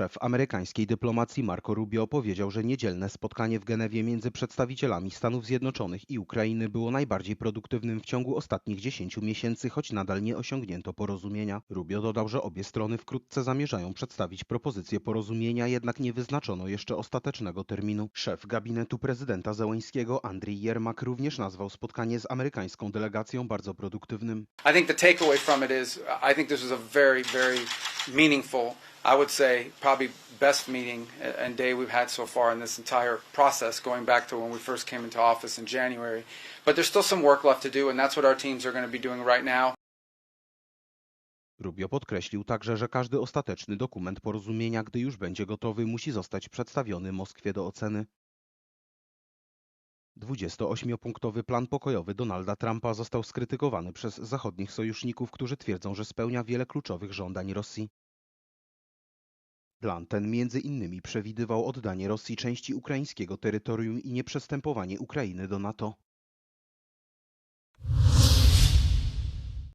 Szef amerykańskiej dyplomacji Marco Rubio powiedział, że niedzielne spotkanie w Genewie między przedstawicielami Stanów Zjednoczonych i Ukrainy było najbardziej produktywnym w ciągu ostatnich 10 miesięcy, choć nadal nie osiągnięto porozumienia. Rubio dodał, że obie strony wkrótce zamierzają przedstawić propozycję porozumienia, jednak nie wyznaczono jeszcze ostatecznego terminu. Szef gabinetu prezydenta Zełeńskiego Andrii Jermak również nazwał spotkanie z amerykańską delegacją bardzo produktywnym. I think the takeaway from it is I think this was a very, very meaningful, I would say probably best meeting and day we've had so far in this entire process, going back to when we first came into office in January. But there's still some work left to do, and that's what our teams are going to be doing right now. Rubio podkreślił także, że każdy ostateczny dokument porozumienia, gdy już będzie gotowy, musi zostać przedstawiony Moskwie do oceny. 28-punktowy plan pokojowy Donalda Trumpa został skrytykowany przez zachodnich sojuszników, którzy twierdzą, że spełnia wiele kluczowych żądań Rosji. Plan ten między innymi przewidywał oddanie Rosji części ukraińskiego terytorium i nieprzystępowanie Ukrainy do NATO.